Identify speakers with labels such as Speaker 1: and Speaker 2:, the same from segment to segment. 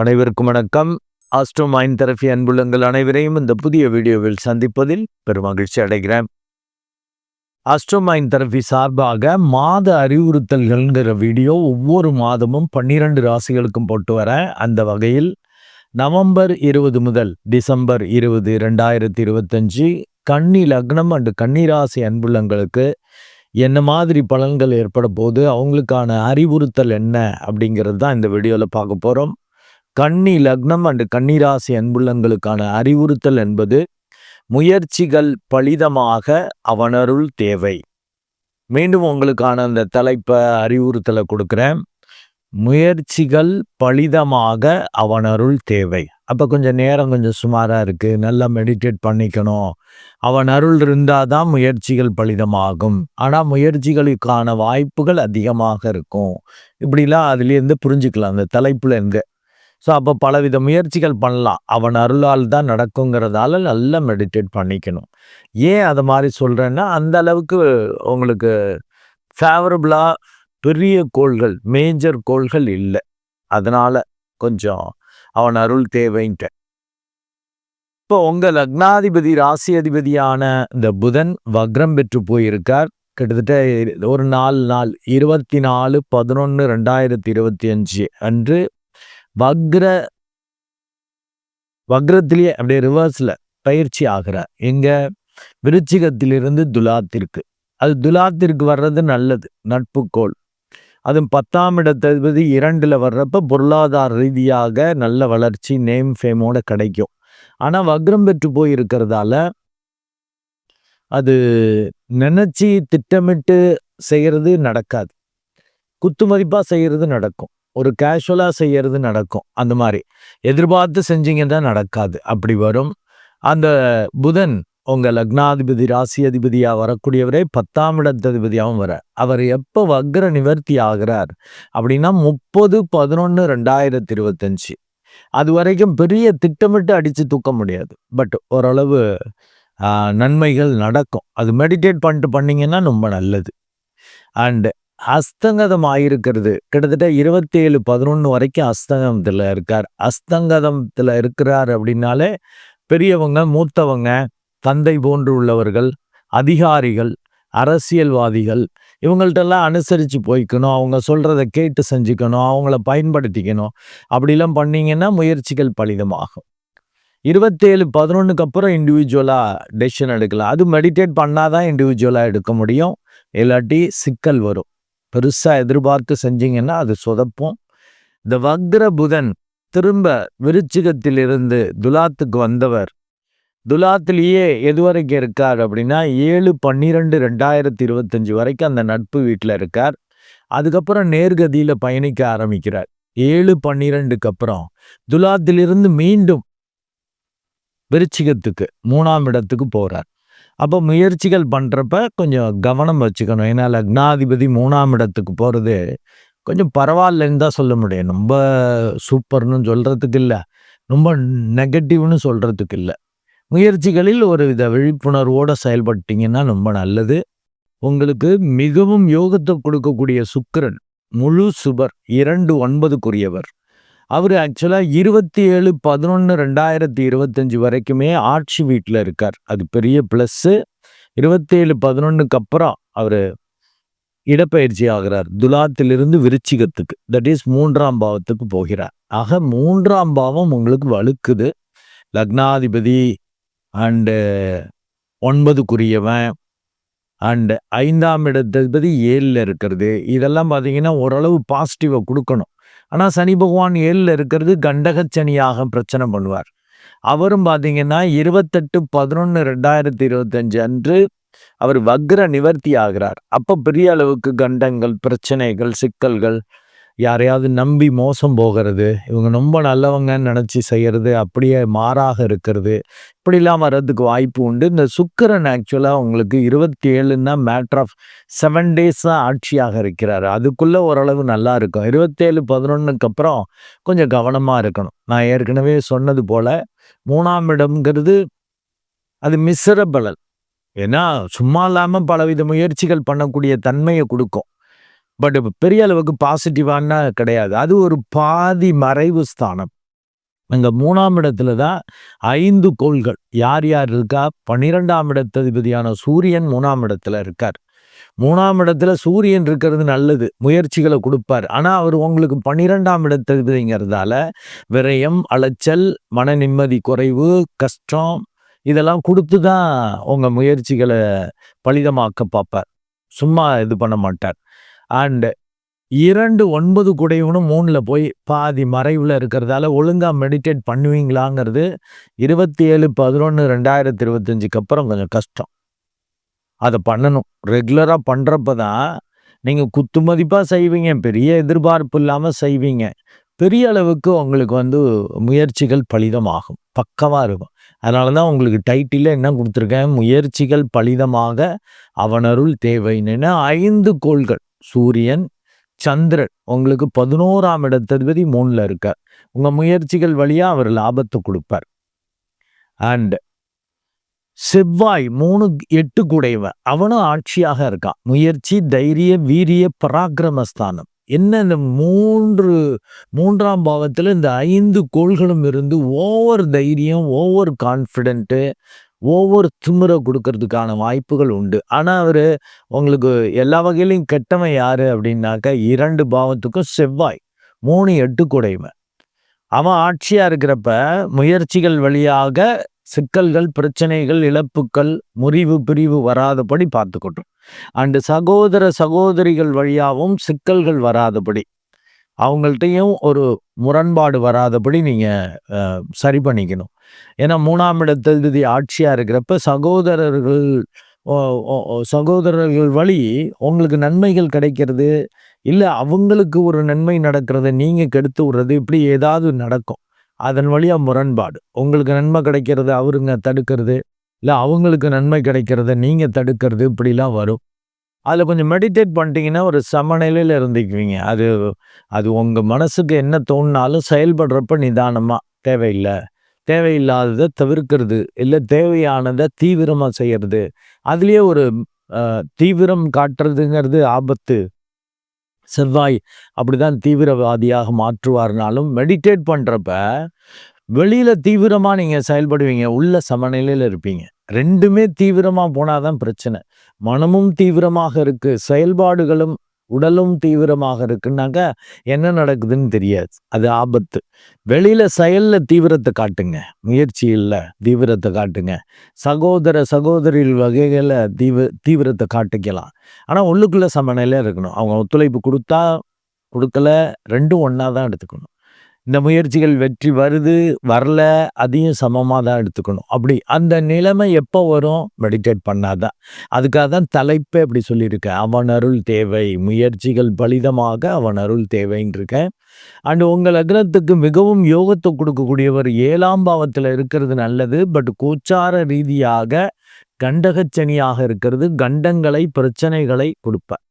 Speaker 1: அனைவருக்கும் வணக்கம். Astro mind therapy அன்புள்ளங்கள் அனைவரையும் இந்த புதிய வீடியோவில் சந்திப்பதில் பெரும் மகிழ்ச்சி அடைகிறேன். ஆஸ்ட்ரோ மைண்ட் தெரபி சார்பாக மாத அறிவுறுத்தல்கள்ங்கிற வீடியோ ஒவ்வொரு மாதமும் பன்னிரண்டு ராசிகளுக்கும் போட்டு வரேன் அந்த வகையில் நவம்பர் இருபது முதல் டிசம்பர் இருபது ரெண்டாயிரத்தி இருபத்தஞ்சி கன்னி லக்னம் அண்டு கன்னிராசி அன்புள்ளங்களுக்கு என்ன மாதிரி பலன்கள் ஏற்பட போது அவங்களுக்கான அறிவுறுத்தல் என்ன அப்படிங்கிறது தான் இந்த வீடியோவில் பார்க்க போகிறோம் கன்னி லக்னம் அண்டு கன்னிராசி அன்புள்ளங்களுக்கான அறிவுறுத்தல் என்பது முயற்சிகள் பலிதமாக அவனருள் தேவை. மீண்டும் உங்களுக்கான அந்த தலைப்பை அறிவுறுத்தலை கொடுக்குறேன். முயற்சிகள் பலிதமாக அவனருள் தேவை. அப்போ கொஞ்சம் நேரம் கொஞ்சம் சுமாராக இருக்குது நல்லா மெடிடேட் பண்ணிக்கணும். அவன் அருள் இருந்தால் தான் முயற்சிகள் பலிதமாகும். ஆனால் முயற்சிகளுக்கான வாய்ப்புகள் அதிகமாக இருக்கும். இப்படிலாம் அதுலேருந்து புரிஞ்சுக்கலாம். அந்த தலைப்புலேருந்து ஸோ அப்போ பலவித முயற்சிகள் பண்ணலாம். அவன் அருளால் தான் நடக்குங்கிறதால நல்லா மெடிடேட் பண்ணிக்கணும். ஏன் அதை மாதிரி சொல்கிறேன்னா அந்த அளவுக்கு உங்களுக்கு ஃபேவரபுளாக பெரிய கோள்கள் மேஜர் கோள்கள் இல்லை. அதனால் கொஞ்சம் அவன் அருள் தேவைன்ட்டு. இப்போ உங்கள் லக்னாதிபதி ராசி அதிபதியான இந்த புதன் வக்ரம் பெற்று போயிருக்கார். கிட்டத்தட்ட ஒரு நாலு நாள் இருபத்தி நாலு பதினொன்று ரெண்டாயிரத்தி இருபத்தி அஞ்சு அன்று வக்ர வக்ரத்திலேயே அப்படியே ரிவர்ஸில் பயிற்சி ஆகிறார். எங்கள் விருச்சிகத்திலிருந்து துலாத்திற்கு. அது துலாத்திற்கு வர்றது நல்லது நட்புக்கோள். அதுவும் பத்தாம் இடத்ததிபதி இரண்டில் வர்றப்ப பொருளாதார ரீதியாக நல்ல வளர்ச்சி நேம் ஃபேமோட கிடைக்கும். ஆனால் வக்ரம் பெற்று போயிருக்கிறதால அது நினச்சி திட்டமிட்டு செய்கிறது நடக்காது. குத்து மதிப்பாக செய்கிறது நடக்கும். ஒரு கேஷுவலாக செய்கிறது நடக்கும். அந்த மாதிரி. எதிர்பார்த்து செஞ்சீங்கன்னா நடக்காது. அப்படி வரும். அந்த புதன் உங்கள் லக்னாதிபதி ராசி அதிபதியாக வரக்கூடியவரே பத்தாம் இடத்ததிபதியாகவும் வர. அவர் எப்போ வக்ர நிவர்த்தி ஆகிறார் அப்படின்னா முப்பது பதினொன்று ரெண்டாயிரத்தி இருபத்தஞ்சு அது வரைக்கும் பெரிய திட்டமிட்டு அடித்து தூக்க முடியாது. பட் ஓரளவு நன்மைகள் நடக்கும். அது மெடிடேட் பண்ணிட்டு பண்ணிங்கன்னா ரொம்ப நல்லது. அண்டு அஸ்தங்கதம் ஆயிருக்கிறது கிட்டத்தட்ட இருபத்தேழு பதினொன்று வரைக்கும் அஸ்தங்கத்தில் இருக்கார். அஸ்தங்கதத்தில் இருக்கிறார் அப்படின்னாலே பெரியவங்க மூத்தவங்க தந்தை போன்று உள்ளவர்கள் அதிகாரிகள் அரசியல்வாதிகள் இவங்கள்ட்டெல்லாம் அனுசரித்து போய்க்கணும். அவங்க சொல்கிறத கேட்டு செஞ்சுக்கணும். அவங்கள பயன்படுத்திக்கணும். அப்படிலாம் பண்ணிங்கன்னா முயற்சிகள் பலிதமாகும். இருபத்தேழு பதினொன்றுக்கு அப்புறம் இண்டிவிஜுவலாக டெசிஷன் எடுக்கலாம். அது மெடிடேட் பண்ணாதான் இண்டிவிஜுவலாக எடுக்க முடியும். இல்லாட்டி சிக்கல் வரும். பெருசாக எதிர்பார்த்து செஞ்சீங்கன்னா அது சொதப்பும். இந்த வக்ர புதன் திரும்ப விருச்சிகத்திலிருந்து துலாத்துக்கு வந்தவர். துலாத்திலேயே எது வரைக்கும் இருக்கார் அப்படின்னா ஏழு பன்னிரெண்டு ரெண்டாயிரத்தி இருபத்தஞ்சி வரைக்கும் அந்த நட்பு வீட்டில் இருக்கார். அதுக்கப்புறம் நேர்கதியில் பயணிக்க ஆரம்பிக்கிறார். ஏழு பன்னிரெண்டுக்கு அப்புறம் துலாத்திலிருந்து மீண்டும் விருச்சிகத்துக்கு மூணாம் இடத்துக்கு போகிறார் அப்போ முயற்சிகள் பண்ணுறப்ப கொஞ்சம் கவனம் வச்சுக்கணும். ஏன்னா லக்னாதிபதி மூணாம் இடத்துக்கு போகிறது கொஞ்சம் பரவாயில்லன்னு தான் சொல்ல முடியும். ரொம்ப சூப்பர்னு சொல்கிறதுக்கு இல்லை. ரொம்ப நெகட்டிவ்னு சொல்கிறதுக்கு இல்லை. முயற்சிகளில் ஒரு வித விழிப்புணர்வோடு செயல்பட்டீங்கன்னா ரொம்ப நல்லது. உங்களுக்கு மிகவும் யோகத்தை கொடுக்கக்கூடிய சுக்கரன் முழு சுபர் இரண்டு ஒன்பதுக்குரியவர். அவர் ஆக்சுவலாக இருபத்தி ஏழு பதினொன்று ரெண்டாயிரத்தி இருபத்தஞ்சி வரைக்குமே ஆட்சி வீட்டில் இருக்கார். அது பெரிய ப்ளஸ்ஸு இருபத்தேழு பதினொன்றுக்கு அப்புறம் அவர் இடப்பெயர்ச்சி ஆகிறார். துலாத்திலிருந்து விருச்சிகத்துக்கு. தட் இஸ் மூன்றாம் பாவத்துக்கு போகிறார். ஆக மூன்றாம் பாவம் உங்களுக்கு வலுக்குது லக்னாதிபதி அண்டு ஒன்பதுக்குரியவன் அண்டு ஐந்தாம் இடத்ததிபதி ஏழில் இருக்கிறது. இதெல்லாம் பார்த்தீங்கன்னா ஓரளவு பாசிட்டிவை கொடுக்கணும். ஆனால் சனி பகவான் ஏழில் இருக்கிறது கண்டகச்சனியாக பிரச்சனை பண்ணுவார். அவரும் பார்த்தீங்கன்னா இருபத்தெட்டு பதினொன்று ரெண்டாயிரத்தி இருபத்தஞ்சு அன்று அவர் வக்ர நிவர்த்தி ஆகிறார். அப்போ பெரிய அளவுக்கு கண்டங்கள் பிரச்சனைகள் சிக்கல்கள் யாரையாவது நம்பி மோசம் போகிறது இவங்க ரொம்ப நல்லவங்கன்னு நினச்சி செய்கிறது அப்படியே மாறாக இருக்கிறது இப்படிலாம் வர்றதுக்கு வாய்ப்பு உண்டு. இந்த சுக்கரன் ஆக்சுவலாக உங்களுக்கு இருபத்தி ஏழுன்னா மேட்ரு ஆஃப் செவன் டேஸ் தான் ஆட்சியாக இருக்கிறார். அதுக்குள்ளே ஓரளவு நல்லா இருக்கும். இருபத்தேழு பதினொன்றுக்கு அப்புறம் கொஞ்சம் கவனமாக இருக்கணும். நான் ஏற்கனவே சொன்னது போல் மூணாம் இடம்ங்கிறது அது மிஸ்ரபலன் ஏன்னா சும்மா இல்லாமல் பலவித முயற்சிகள் பண்ணக்கூடிய தன்மையை கொடுக்கும். பட் பெரிய அளவுக்கு பாசிட்டிவான கிடையாது. அது ஒரு பாதி மறைவு ஸ்தானம். இந்த மூணாம் இடத்துல தான் ஐந்து கோள்கள். யார் யார் இருக்கா? பன்னிரெண்டாம் இடத்ததிபதியான சூரியன் மூணாம் இடத்துல இருக்கார். மூணாம் இடத்துல சூரியன் இருக்கிறது நல்லது. முயற்சிகளை கொடுப்பார். ஆனால் அவர் உங்களுக்கு பன்னிரெண்டாம் இடத்ததிபதிங்கிறதால விரயம் அலைச்சல் மன நிம்மதி குறைவு கஷ்டம் இதெல்லாம் கொடுத்து தான் உங்கள் முயற்சிகளை பலிதமாக்க பார்ப்பார். சும்மா இது பண்ண மாட்டார். அண்ட் இரண்டு ஒன்பது குடையவனும் மூணில் போய் பாதி மறைவில் இருக்கிறதால ஒழுங்காக மெடிடேட் பண்ணுவீங்களாங்கிறது இருபத்தி ஏழு பதினொன்று ரெண்டாயிரத்தி இருபத்தஞ்சுக்கு அப்புறம் கொஞ்சம் கஷ்டம். அதை பண்ணணும். ரெகுலராக பண்ணுறப்ப தான் நீங்கள் குத்து மதிப்பாக செய்வீங்க பெரிய எதிர்பார்ப்பு இல்லாமல் செய்வீங்க. பெரிய அளவுக்கு உங்களுக்கு வந்து முயற்சிகள் பலிதமாகும். பக்கமாக இருக்கும். அதனால தான் உங்களுக்கு டைட்டில் என்ன கொடுத்துருக்கேன்? முயற்சிகள் பலிதமாக அவனருள் தேவைன்னு ஐந்து கோள்கள். சூரியன் சந்திரன் உங்களுக்கு பதினோராம் இடத்ததிபதி மூணில் இருக்கார். உங்கள் முயற்சிகள் வழியாக அவர் லாபத்தை கொடுப்பார். அண்ட் செவ்வாய் மூணு எட்டு கூடையவன் அவனும் ஆட்சியாக இருக்கான். முயற்சி தைரிய வீரிய பராக்கிரமஸ்தானம். என்ன இந்த மூன்று மூன்றாம் பாவத்தில் இந்த ஐந்து கோள்களும் இருந்து ஓவர் தைரியம் ஓவர் கான்ஃபிடென்ட்டு ஒவ்வொரு திமுறை கொடுக்கறதுக்கான வாய்ப்புகள் உண்டு. ஆனால் அவர் உங்களுக்கு எல்லா வகையிலையும் கெட்டவன் யாரு அப்படின்னாக்க இரண்டு பாவத்துக்கும் செவ்வாய் மூணு எட்டு குடைமை. அவன் ஆட்சியாக இருக்கிறப்ப முயற்சிகள் வழியாக சிக்கல்கள் பிரச்சனைகள் இழப்புக்கள் முறிவு பிரிவு வராதபடி பார்த்துக்கட்டும். அண்டு சகோதர சகோதரிகள் வழியாகவும் சிக்கல்கள் வராதபடி அவங்கள்ட்டையும் ஒரு முரண்பாடு வராதபடி நீங்கள் சரி பண்ணிக்கணும். ஏன்னா மூணாம் இடத்ததிபதி ஆட்சியாக இருக்கிறப்ப சகோதரர்கள் சகோதரர்கள் வழி உங்களுக்கு நன்மைகள் கிடைக்கிறது. இல்லை அவங்களுக்கு ஒரு நன்மை நடக்கிறத நீங்கள் கெடுத்து விடுறது இப்படி ஏதாவது நடக்கும். அதன் வழியாக முரண்பாடு. உங்களுக்கு நன்மை கிடைக்கிறது அவருங்க தடுக்கிறது. இல்லை அவங்களுக்கு நன்மை கிடைக்கிறத நீங்கள் தடுக்கிறது இப்படிலாம் வரும். அதில் கொஞ்சம் மெடிடேட் பண்ணிட்டீங்கன்னா ஒரு சமநிலையில் இருந்துக்குவீங்க. அது அது உங்கள் மனசுக்கு என்ன தோணினாலும் செயல்படுறப்ப நிதானமாக தேவையில்லை. தேவையில்லாததை தவிர்க்கிறது இல்லை தேவையானதை தீவிரமாக செய்கிறது அதுலேயே ஒரு தீவிரம் காட்டுறதுங்கிறது ஆபத்து. செவ்வாய் அப்படிதான் தீவிரவாதியாக மாற்றுவார்னாலும் மெடிடேட் பண்ணுறப்ப வெளியில் தீவிரமாக நீங்கள் செயல்படுவீங்க உள்ள சமநிலையில் இருப்பீங்க. ரெண்டுமே தீவிரமாக போனாதான் பிரச்சனை. மனமும் தீவிரமாக இருக்குது செயல்பாடுகளும் உடலும் தீவிரமாக இருக்குன்னாக்கா என்ன நடக்குதுன்னு தெரியாது. அது ஆபத்து. வெளியில செயல்ல தீவிரத்தை காட்டுங்க. முயற்சி இல்லை தீவிரத்தை காட்டுங்க. சகோதர சகோதரிகள் வகைகளை தீவ தீவிரத்தை காட்டிக்கலாம். ஆனால் உள்ளுக்குள்ள சமநிலையாக இருக்கணும். அவங்க ஒத்துழைப்பு கொடுத்தா கொடுக்கல ரெண்டும் ஒன்றா தான் எடுத்துக்கணும். இந்த முயற்சிகள் வெற்றி வருது வரல அதையும் சமமாக தான் எடுத்துக்கணும். அப்படி அந்த நிலைமை எப்போ வரும்? மெடிடேட் பண்ணாதான். அதுக்காக தான் தலைப்பே அப்படி சொல்லியிருக்கேன். அவன் அருள் தேவை. முயற்சிகள் பலிதமாக அவன் அருள் தேவைன்னு இருக்கேன். அண்டு உங்கள் லக்னத்துக்கு மிகவும் யோகத்தை கொடுக்கக்கூடியவர் ஏழாம் பாவத்தில் இருக்கிறது நல்லது. பட் கோச்சார ரீதியாக கண்டகச்சனியாக இருக்கிறது. கண்டங்களை பிரச்சனைகளை கொடுப்பேன்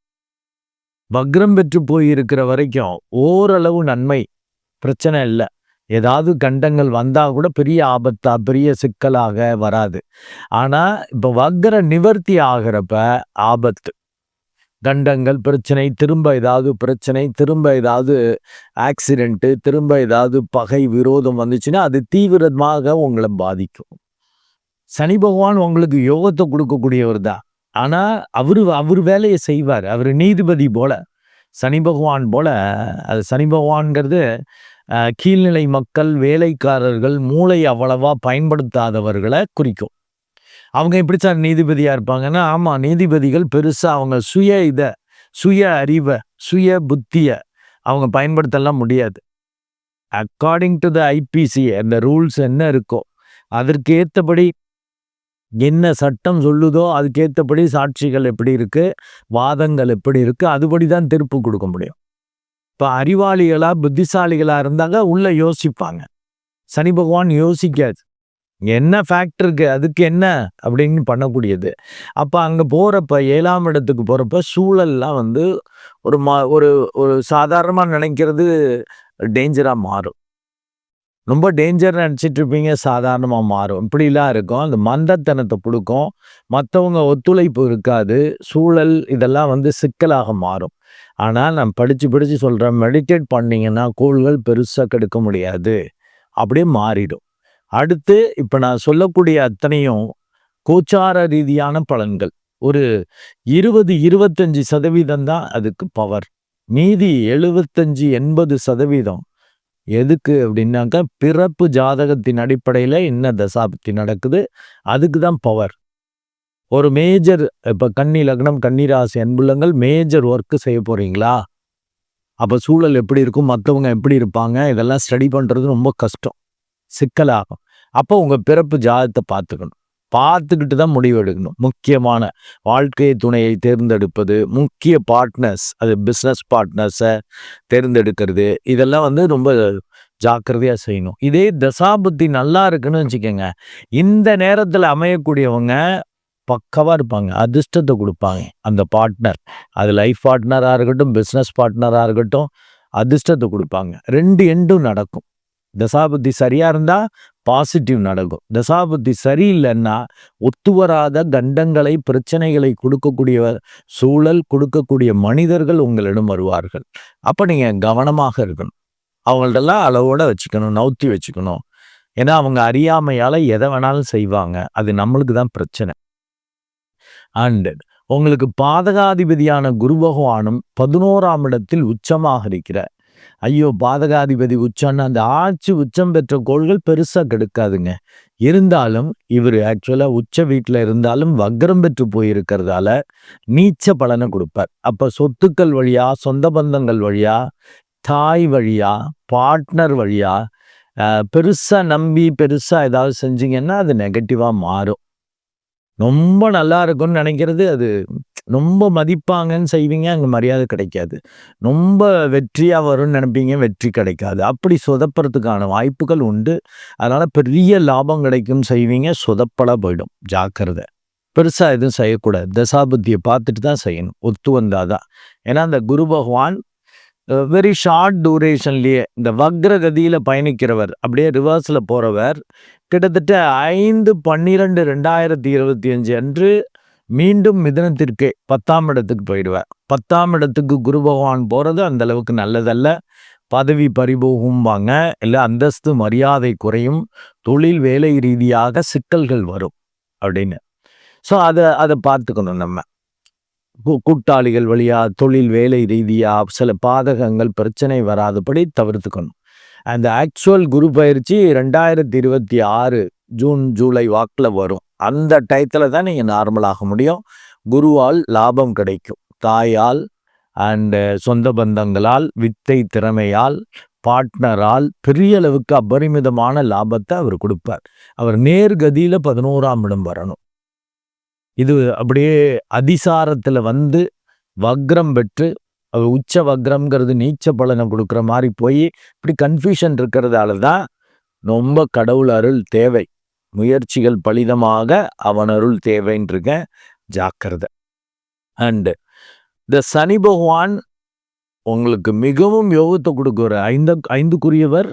Speaker 1: வக்ரம் பெற்று போயிருக்கிற வரைக்கும் ஓரளவு நன்மை பிரச்சனை இல்லை. ஏதாவது கண்டங்கள் வந்தால் கூட பெரிய ஆபத்தா பெரிய சிக்கலாக வராது. ஆனால் இப்போ வக்கர நிவர்த்தி ஆகிறப்ப ஆபத்து. கண்டங்கள் பிரச்சனை திரும்ப ஏதாவது பிரச்சனை திரும்ப ஏதாவது ஆக்சிடெண்ட்டு திரும்ப ஏதாவது பகை விரோதம் வந்துச்சுன்னா அது தீவிரமாக உங்களை பாதிக்கும். சனி பகவான் உங்களுக்கு யோகத்தை கொடுக்கக்கூடியவர் தான். ஆனால் அவர் அவர் வேலையை செய்வார். அவர் நீதிபதி போல. சனி பகவான் போல அது சனி பகவான்கிறது கீழ்நிலை மக்கள் வேலைக்காரர்கள் மூளை அவ்வளவா பயன்படுத்தாதவர்களை குறிக்கும். அவங்க எப்படி சார் நீதிபதியாக இருப்பாங்கன்னா ஆமாம் நீதிபதிகள் பெருசாக அவங்க சுய இதை சுய அறிவை சுய புத்தியை அவங்க பயன்படுத்தலாம் முடியாது. அக்கார்டிங் டு த ஐபிசி அந்த ரூல்ஸ் என்ன இருக்கோ அதற்கு ஏற்றபடி என்ன சட்டம் சொல்லுதோ அதுக்கேற்றபடி சாட்சிகள் எப்படி இருக்குது வாதங்கள் எப்படி இருக்குது அதுபடி தான் திருப்பு கொடுக்க முடியும். இப்போ அறிவாளிகளாக புத்திசாலிகளாக இருந்தாங்க உள்ளே யோசிப்பாங்க. சனி பகவான் யோசிக்காது. என்ன ஃபேக்ட் இருக்குது அதுக்கு என்ன அப்படின்னு பண்ணக்கூடியது. அப்போ அங்கே போகிறப்ப ஏழாம் இடத்துக்கு போகிறப்ப சூழல்லாம் வந்து ஒரு மா ஒரு ஒரு சாதாரணமாக நினைக்கிறது டேஞ்சராக மாறும். ரொம்ப டேஞ்சர் நினச்சிட்டு இருப்பீங்க சாதாரணமாக மாறும். இப்படிலாம் இருக்கும். அந்த மந்தத்தனத்தை கொடுக்கும் மற்றவங்க ஒத்துழைப்பு இருக்காது. சூழல் இதெல்லாம் வந்து சிக்கலாக மாறும். ஆனால் நான் படித்து படித்து சொல்கிறேன் மெடிடேட் பண்ணிங்கன்னா கோள்கள் பெருசாக கெடுக்க முடியாது. அப்படியே மாறிடும். அடுத்து இப்போ நான் சொல்லக்கூடிய அத்தனையும் கோச்சார ரீதியான பலன்கள். ஒரு இருபது இருபத்தஞ்சி சதவீதம் தான் அதுக்கு பவர் மீதி எழுபத்தஞ்சி எண்பது சதவீதம் எதுக்கு அப்படின்னாக்கா பிறப்பு ஜாதகத்தின் அடிப்படையில் என்ன தசாபத்தி நடக்குது அதுக்கு தான் பவர் ஒரு மேஜர் இப்போ கன்னி லக்னம் கன்னிராசி அன்புள்ளங்கள் மேஜர் ஒர்க்கு செய்ய போறீங்களா? அப்போ சூழல் எப்படி இருக்கும் மற்றவங்க எப்படி இருப்பாங்க இதெல்லாம் ஸ்டடி பண்ணுறது ரொம்ப கஷ்டம் சிக்கலாகும். அப்போ உங்கள் பிறப்பு ஜாதகத்தை பார்த்துக்கணும். பார்த்துக்கிட்டு தான் முடிவு எடுக்கணும் முக்கியமான வாழ்க்கை துணையை தேர்ந்தெடுப்பது முக்கிய பார்ட்னர்ஸ் அது பிஸ்னஸ் பார்ட்னர்ஸை தேர்ந்தெடுக்கிறது இதெல்லாம் வந்து ரொம்ப ஜாக்கிரதையாக செய்யணும். இதே தசாபுத்தி நல்லா இருக்குன்னு வச்சுக்கோங்க. இந்த நேரத்தில் அமையக்கூடியவங்க பக்கவாக இருப்பாங்க அதிர்ஷ்டத்தை கொடுப்பாங்க. அந்த பார்ட்னர் அது லைஃப் பார்ட்னராக இருக்கட்டும் பிஸ்னஸ் பார்ட்னராக இருக்கட்டும் அதிர்ஷ்டத்தை கொடுப்பாங்க. ரெண்டு எண்டும் நடக்கும். தசாபுத்தி சரியாக இருந்தால் பாசிட்டிவ் நடக்கும். தசாபுத்தி சரியில்லைன்னா ஒத்து வராத கண்டங்களை பிரச்சனைகளை கொடுக்கக்கூடிய சூழல் கொடுக்கக்கூடிய மனிதர்கள் உங்களிடம் வருவார்கள். அப்போ நீங்கள் கவனமாக இருக்கணும். அவங்கள்டெல்லாம் அளவோட வச்சுக்கணும் நவுத்தி வச்சுக்கணும். ஏன்னா அவங்க அறியாமையால் எதை வேணாலும் செய்வாங்க. அது நம்மளுக்கு தான் பிரச்சனை. அண்ட் உங்களுக்கு பாதகாதிபதியான குரு பகவானும் பதினோராம் இடத்தில் உச்சமாக இருக்கிற ஐயோ பாதகாதிபதி உச்சம்னு அந்த ஆட்சி உச்சம் பெற்ற கோள்கள் பெருசாக கெடுக்காதுங்க. இருந்தாலும் இவர் ஆக்சுவலாக உச்ச வீட்டில் இருந்தாலும் வக்ரம் பெற்று போயிருக்கிறதால நீச்ச பலனை கொடுப்பார். அப்போ சொத்துக்கள் வழியா சொந்த பந்தங்கள் வழியா தாய் வழியா பார்ட்னர் வழியா பெருசாக நம்பி பெருசாக ஏதாவது செஞ்சீங்கன்னா அது நெகட்டிவாக மாறும். ரொம்ப நல்லா இருக்கும்னு நினைக்கிறது அது ரொம்ப மதிப்பாங்கன்னு செய்வீங்க அங்கே மரியாதை கிடைக்காது. ரொம்ப வெற்றியாக வரும்னு நினைப்பீங்க வெற்றி கிடைக்காது. அப்படி சொதப்புறதுக்கான வாய்ப்புகள் உண்டு. அதனால் பெரிய லாபம் கிடைக்கும்னு செய்வீங்க சொதப்பட போயிடும். ஜாக்கிரதை. பெருசாக எதுவும் செய்யக்கூடாது. தசாபுத்தியை பார்த்துட்டு தான் செய்யணும். ஒத்து வந்தால் தான். ஏன்னா அந்த குரு பகவான் வெரி ஷார்ட் டூரேஷன்லேயே இந்த வக்ரகதியில் பயணிக்கிறவர் அப்படியே ரிவர்ஸில் போகிறவர் கிட்டத்தட்ட ஐந்து பன்னிரெண்டு ரெண்டாயிரத்தி இருபத்தி அஞ்சு அன்று மீண்டும் மிதனத்திற்கே பத்தாம் இடத்துக்கு போயிடுவார். பத்தாம் இடத்துக்கு குரு பகவான் போகிறது அந்த அளவுக்கு நல்லதல்ல. பதவி பறிபோகும்பாங்க. இல்லை அந்தஸ்து மரியாதை குறையும். தொழில் வேலை ரீதியாக சிக்கல்கள் வரும் அப்படின்னு. ஸோ அதை அதை பார்த்துக்கணும் நம்ம. கூட்டாளிகள் வழியாக தொழில் வேலை ரீதியாக சில பாதகங்கள் பிரச்சனை வராதபடி தவிர்த்துக்கணும். அந்த ஆக்சுவல் குரு பயிற்சி ரெண்டாயிரத்தி இருபத்தி ஆறு ஜூன் ஜூலை வாக்கில் வரும். அந்த டயத்தில் தான் நீங்கள் நார்மலாக முடியும். குருவால் லாபம் கிடைக்கும். தாயால் அண்டு சொந்த பந்தங்களால் வித்தை திறமையால் பார்ட்னரால் பெரிய அளவுக்கு அபரிமிதமான லாபத்தை அவர் கொடுப்பார். அவர் நேர்கதியில் பதினோராம் இடம் வரணும். இது அப்படியே அதிசாரத்தில் வந்து வக்ரம் பெற்று அது உச்ச வக்ரம்ங்கிறது நீச்ச பலனை கொடுக்குற மாதிரி போய் இப்படி கன்ஃபியூஷன் இருக்கிறதால தான் ரொம்ப கடவுள் அருள் தேவை. முயற்சிகள் பலிதமாக அவன் அருள் தேவைன்றிருக்க ஜாக்கிரதை. அண்டு இந்த சனி பகவான் உங்களுக்கு மிகவும் யோகத்தை கொடுக்குற ஐந்து ஐந்துக்குரியவர்.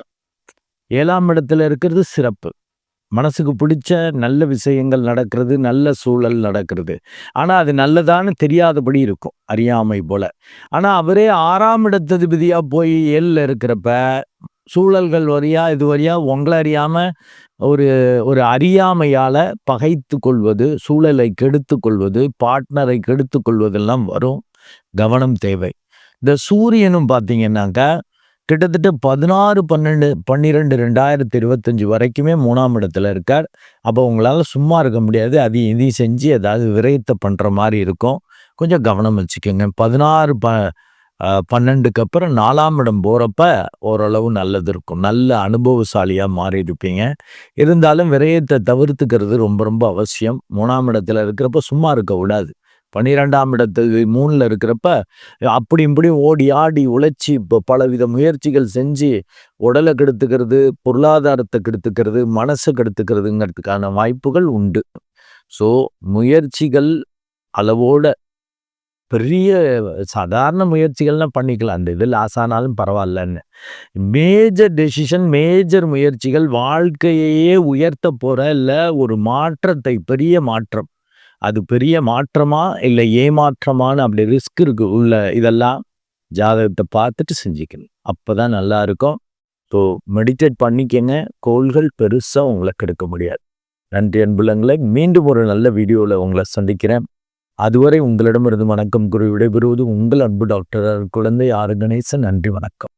Speaker 1: ஏழாம் இடத்துல இருக்கிறது சிறப்பு. மனசுக்கு பிடிச்ச நல்ல விஷயங்கள் நடக்கிறது நல்ல சூழல் நடக்கிறது. ஆனால் அது நல்லதான்னு தெரியாதபடி இருக்கும் அறியாமை போல. ஆனால் அவரே ஆறாம் இடத்ததிபதியாக போய் ஏழில் இருக்கிறப்ப சூழல்கள் வழியா இது வழியா உங்களை அறியாமல் ஒரு ஒரு அறியாமையால் பகைத்து கொள்வது சூழலை கெடுத்து கொள்வது பார்ட்னரை கெடுத்து கொள்வதெல்லாம் வரும். கவனம் தேவை. இந்த சூரியனும் பார்த்தீங்கன்னாக்கா கிட்டத்தட்ட பதினாறு பன்னெண்டு பன்னிரெண்டு ரெண்டாயிரத்தி இருபத்தஞ்சி வரைக்குமே மூணாம் இடத்துல இருக்கார். அப்போ உங்களால் சும்மா இருக்க முடியாது. அதையும் இதையும் செஞ்சு ஏதாவது விரயத்தை பண்ணுற மாதிரி இருக்கும். கொஞ்சம் கவனம் வச்சுக்கோங்க. பதினாறு ப பன்னெண்டுக்கு அப்புறம் நாலாம் இடம் போகிறப்ப ஓரளவு நல்லது இருக்கும். நல்ல அனுபவசாலியாக மாறி இருப்பீங்க இருந்தாலும் விரயத்தை தவிர்த்துக்கிறது ரொம்ப ரொம்ப அவசியம். மூணாம் இடத்துல இருக்கிறப்ப சும்மா இருக்க விடாது பன்னிரெண்டாம் இடத்துக்கு மூணில் இருக்கிறப்ப அப்படி இப்படி ஓடி ஆடி உழைச்சி இப்போ பலவித முயற்சிகள் செஞ்சு உடலை கெடுத்துக்கிறது பொருளாதாரத்தை கெடுத்துக்கிறது மனசை கெடுத்துக்கிறதுங்கிறதுக்கான வாய்ப்புகள் உண்டு. ஸோ முயற்சிகள் அளவோட பெரிய சாதாரண முயற்சிகள்லாம் பண்ணிக்கலாம். அந்த இது லாஸ் ஆனாலும் பரவாயில்லன்னு. மேஜர் டெசிஷன் மேஜர் முயற்சிகள் வாழ்க்கையே உயர்த்த போகிற இல்லை ஒரு மாற்றத்தை பெரிய மாற்றம். அது பெரிய மாற்றமா இல்லை ஏமாற்றமான அப்படி ரிஸ்க் இருக்கு உள்ள இதெல்லாம் ஜாதகத்தை பார்த்துட்டு செஞ்சுக்கணும். அப்போ தான் நல்லா இருக்கும். ஸோ மெடிடேட் பண்ணிக்கங்க. கோள்கள் பெருசாக உங்களை கெடுக்க முடியாது. நன்றி அன்புலங்களை மீண்டும் ஒரு நல்ல வீடியோவில் உங்களை சந்திக்கிறேன். அதுவரை உங்களிடமிருந்து வணக்கம் குரு விடைபெறுவது உங்கள் அன்பு டாக்டர் குழந்தை ஆறு கணேசன். நன்றி வணக்கம்.